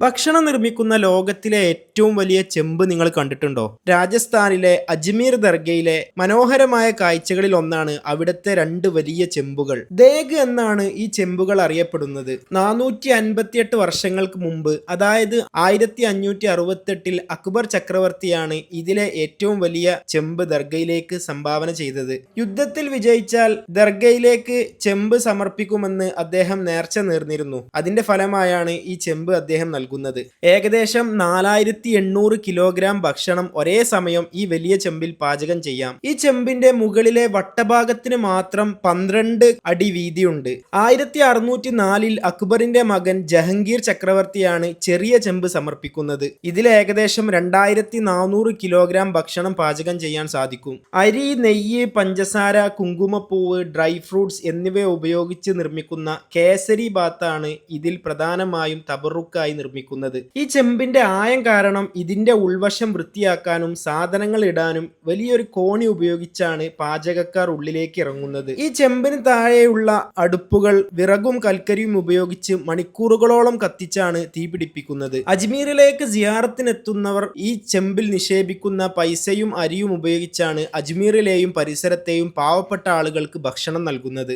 ഭക്ഷണം നിർമ്മിക്കുന്ന ലോകത്തിലെ ഏറ്റവും വലിയ ചെമ്പ് നിങ്ങൾ കണ്ടിട്ടുണ്ടോ? രാജസ്ഥാനിലെ അജ്മീർ ദർഗയിലെ മനോഹരമായ കാഴ്ചകളിൽ ഒന്നാണ് അവിടുത്തെ രണ്ട് വലിയ ചെമ്പുകൾ. ദേഗ് എന്നാണ് ഈ ചെമ്പുകൾ അറിയപ്പെടുന്നത്. നാനൂറ്റി അൻപത്തിയെട്ട് വർഷങ്ങൾക്ക് മുമ്പ് അതായത് ആയിരത്തി അഞ്ഞൂറ്റി അറുപത്തെട്ടിൽ അക്ബർ ചക്രവർത്തിയാണ് ഇതിലെ ഏറ്റവും വലിയ ചെമ്പ് ദർഗയിലേക്ക് സംഭാവന ചെയ്തത്. യുദ്ധത്തിൽ വിജയിച്ചാൽ ദർഗയിലേക്ക് ചെമ്പ് സമർപ്പിക്കുമെന്ന് അദ്ദേഹം നേർച്ച നേർന്നിരുന്നു. അതിന്റെ ഫലമായാണ് ഈ ചെമ്പ് അദ്ദേഹം നൽകുന്നത് ഏകദേശം നാലായിരത്തി എണ്ണൂറ് കിലോഗ്രാം ഭക്ഷണം ഒരേ സമയം ഈ വലിയ ചെമ്പിൽ പാചകം ചെയ്യാം. ഈ ചെമ്പിന്റെ മുകളിലെ വട്ടഭാഗത്തിന് മാത്രം പന്ത്രണ്ട് അടി വീതിയുണ്ട്. ആയിരത്തി അറുന്നൂറ്റി നാലിൽ അക്ബറിന്റെ മകൻ ജഹംഗീർ ചക്രവർത്തിയാണ് ചെറിയ ചെമ്പ് സമർപ്പിക്കുന്നത്. ഇതിൽ ഏകദേശം രണ്ടായിരത്തി നാനൂറ് കിലോഗ്രാം ഭക്ഷണം പാചകം ചെയ്യാൻ സാധിക്കും. അരി നെയ്യ് പഞ്ചസാര കുങ്കുമപ്പൂവ് ഡ്രൈ ഫ്രൂട്ട്സ് എന്നിവ ഉപയോഗിച്ച് നിർമ്മിക്കുന്ന കേസരി ബാത്താണ് ഇതിൽ പ്രധാനമായും തബറുക്കായി നിർമ്മിക്കുന്നത്. ഈ ചെമ്പിന്റെ ആയം കാരണം ഇതിന്റെ ഉൾവശം വൃത്തിയാക്കാനും സാധനങ്ങൾ ഇടാനും വലിയൊരു കോണി ഉപയോഗിച്ചാണ് പാചകക്കാർ ഉള്ളിലേക്ക് ഇറങ്ങുന്നത്. ഈ ചെമ്പിന് താഴെയുള്ള അടുപ്പുകൾ വിറകും കൽക്കരിയും ഉപയോഗിച്ച് മണിക്കൂറുകളോളം കത്തിച്ചാണ് തീപിടിപ്പിക്കുന്നത് അജ്മീറിലേക്ക് സിയാറത്തിനെത്തുന്നവർ ഈ ചെമ്പിൽ നിക്ഷേപിക്കുന്ന പൈസയും അരിയും ഉപയോഗിച്ചാണ് അജ്മീറിലെയും പരിസരത്തെയും പാവപ്പെട്ട ആളുകൾക്ക് ഭക്ഷണം നൽകുന്നത്.